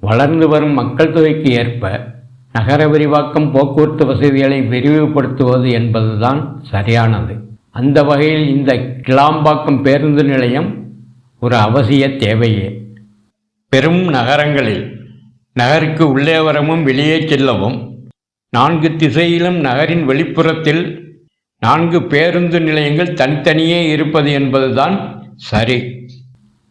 வளர்ந்து வரும் மக்கள் தொகைக்கு ஏற்ப நகர விரிவாக்கம் போக்குவரத்து வசதிகளை விரிவுபடுத்துவது என்பதுதான் சரியானது. அந்த வகையில் இந்த கிளாம்பாக்கம் பேருந்து நிலையம் ஒரு அவசிய தேவையே. பெரும் நகரங்களில் நகருக்கு உள்ளே வரவும் வெளியே செல்லவும் நான்கு திசையிலும் நகரின் வெளிப்புறத்தில் நான்கு பேருந்து நிலையங்கள் தனித்தனியே இருப்பது என்பதுதான் சரி.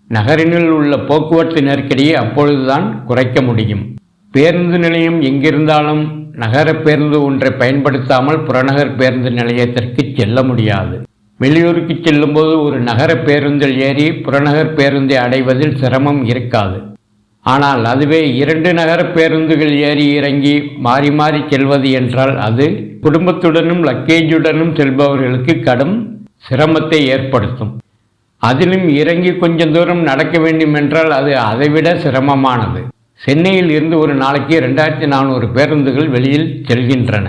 நகரினுள் உள்ள போக்குவரத்து நெருக்கடியை அப்பொழுதுதான் குறைக்க முடியும். பேருந்து நிலையம் எங்கிருந்தாலும் நகர பேருந்து ஒன்றை பயன்படுத்தாமல் புறநகர் பேருந்து நிலையத்திற்கு செல்ல முடியாது. வெளியூருக்கு செல்லும்போது ஒரு நகர பேருந்தில் ஏறி புறநகர் பேருந்தை அடைவதில் சிரமம் இருக்காது. ஆனால் அதுவே இரண்டு நகர பேருந்துகள் ஏறி இறங்கி மாறி மாறி செல்வது என்றால் அது குடும்பத்துடனும் லக்கேஜுடனும் செல்பவர்களுக்கு கடும் சிரமத்தை ஏற்படுத்தும். அதிலும் இறங்கி கொஞ்சம் தூரம் நடக்க வேண்டும் என்றால் அது அதைவிட சிரமமானது. சென்னையில் இருந்து ஒரு நாளைக்கு ரெண்டாயிரத்தி நானூறு பேருந்துகள் வெளியில் செல்கின்றன.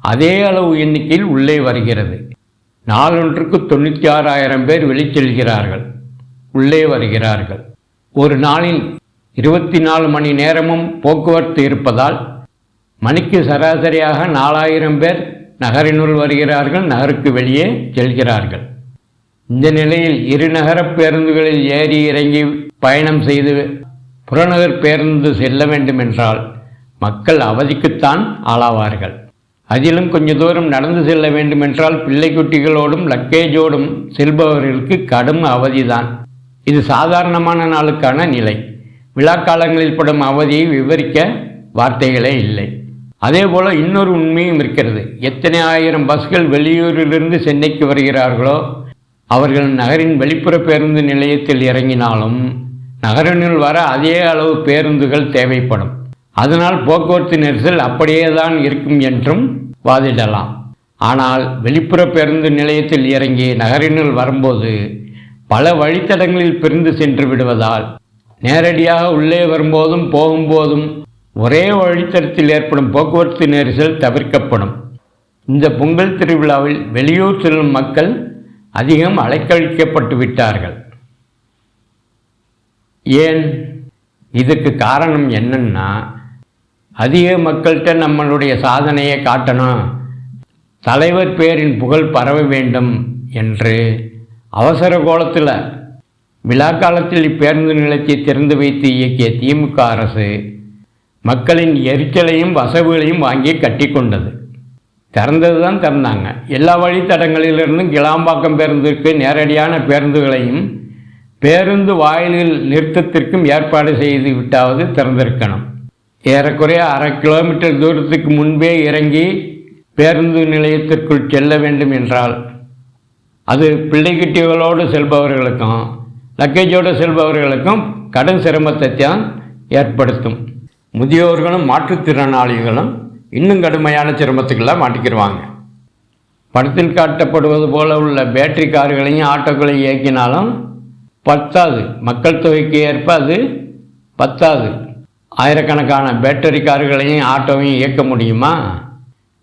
அதே அளவு எண்ணிக்கையில் உள்ளே வருகிறது. நாளொன்றுக்கு தொண்ணூற்றி ஆறாயிரம் பேர் வெளிச்செல்கிறார்கள் உள்ளே வருகிறார்கள். ஒரு நாளில் இருபத்தி நாலு மணி நேரமும் போக்குவரத்து இருப்பதால் மணிக்கு சராசரியாக நாலாயிரம் பேர் நகரினுள் வருகிறார்கள் நகருக்கு வெளியே செல்கிறார்கள். இந்த நிலையில் இருநகர பேருந்துகளில் ஏறி இறங்கி பயணம் செய்து புறநகர் பேருந்து செல்ல வேண்டுமென்றால் மக்கள் அவதிக்குத்தான் ஆளாவார்கள். அதிலும் கொஞ்ச தூரம் நடந்து செல்ல வேண்டுமென்றால் பிள்ளைக்குட்டிகளோடும் லக்கேஜோடும் செல்பவர்களுக்கு கடும் அவதிதான். இது சாதாரணமான நாளுக்கான நிலை. விழாக்காலங்களில் படும் அவதியை விவரிக்க வார்த்தைகளே இல்லை. அதே போல் இன்னொரு உண்மையும் இருக்கிறது. எத்தனை ஆயிரம் பஸ்கள் வெளியூரிலிருந்து சென்னைக்கு வருகிறார்களோ அவர்கள் நகரின் வெளிப்புற பேருந்து நிலையத்தில் இறங்கினாலும் நகரினுள் வர அதே அளவு பேருந்துகள் தேவைப்படும். அதனால் போக்குவரத்து நெரிசல் அப்படியே தான் இருக்கும் என்றும் வாதிடலாம். ஆனால் வெளிப்புற பேருந்து நிலையத்தில் இறங்கி நகரினுள் வரும்போது பல வழித்தடங்களில் பிரிந்து சென்று விடுவதால் நேரடியாக உள்ளே வரும்போதும் போகும்போதும் ஒரே வழித்தடத்தில் ஏற்படும் போக்குவரத்து நெரிசல் தவிர்க்கப்படும். இந்த பொங்கல் திருவிழாவில் வெளியூர் செல்லும் மக்கள் அதிகம் அலைக்கழிக்கப்பட்டு விட்டார்கள். ஏன்? இதுக்கு காரணம் என்னன்னா அதிக மக்கள்கிட்ட நம்மளுடைய சாதனையை காட்டணும் தலைவர் பேரின் புகழ் பரவ வேண்டும் என்று அவசர கோலத்தில் விழா காலத்தில் இப்பேருந்து நிலையத்தை திறந்து வைத்து இயக்கிய திமுக அரசு மக்களின் எரிச்சலையும் வசவுகளையும் வாங்கி கட்டி கொண்டது திறந்தது தான் திறந்தாங்க எல்லா வழித்தடங்களிலிருந்தும் கிளாம்பாக்கம் பேருந்திற்கு நேரடியான பேருந்துகளையும் பேருந்து வாயிலில் நிறுத்தத்திற்கும் ஏற்பாடு செய்து விட்டாவது திறந்திருக்கணும். ஏறக்குறைய அரை கிலோமீட்டர் தூரத்துக்கு முன்பே இறங்கி பேருந்து நிலையத்திற்குள் செல்ல வேண்டும் என்றால் அது பிள்ளைக்குட்டிகளோடு செல்பவர்களுக்கும் லக்கேஜோடு செல்பவர்களுக்கும் கடும் சிரமத்தை தான் ஏற்படுத்தும். முதியோர்களும் மாற்றுத்திறனாளிகளும் இன்னும் கடுமையான சிரமத்துக்கெல்லாம் மாட்டிக்கிடுவாங்க படத்தில் காட்டப்படுவது போல உள்ள பேட்டரி கார்களையும் ஆட்டோக்களையும் இயக்கினாலும் பத்தாது. மக்கள் தொகைக்கு ஏற்ப அது பத்தாது. ஆயிரக்கணக்கான பேட்டரி கார்களையும் ஆட்டோவையும் இயக்க முடியுமா?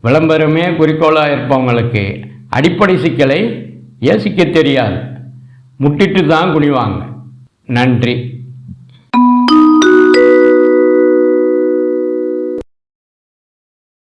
விளம்பரமே குறிக்கோளாக இருப்பவங்களுக்கு அடிப்படை சிக்கலை யோசிக்க தெரியாது. முட்டிட்டு தான் குனிவாங்க. நன்றி.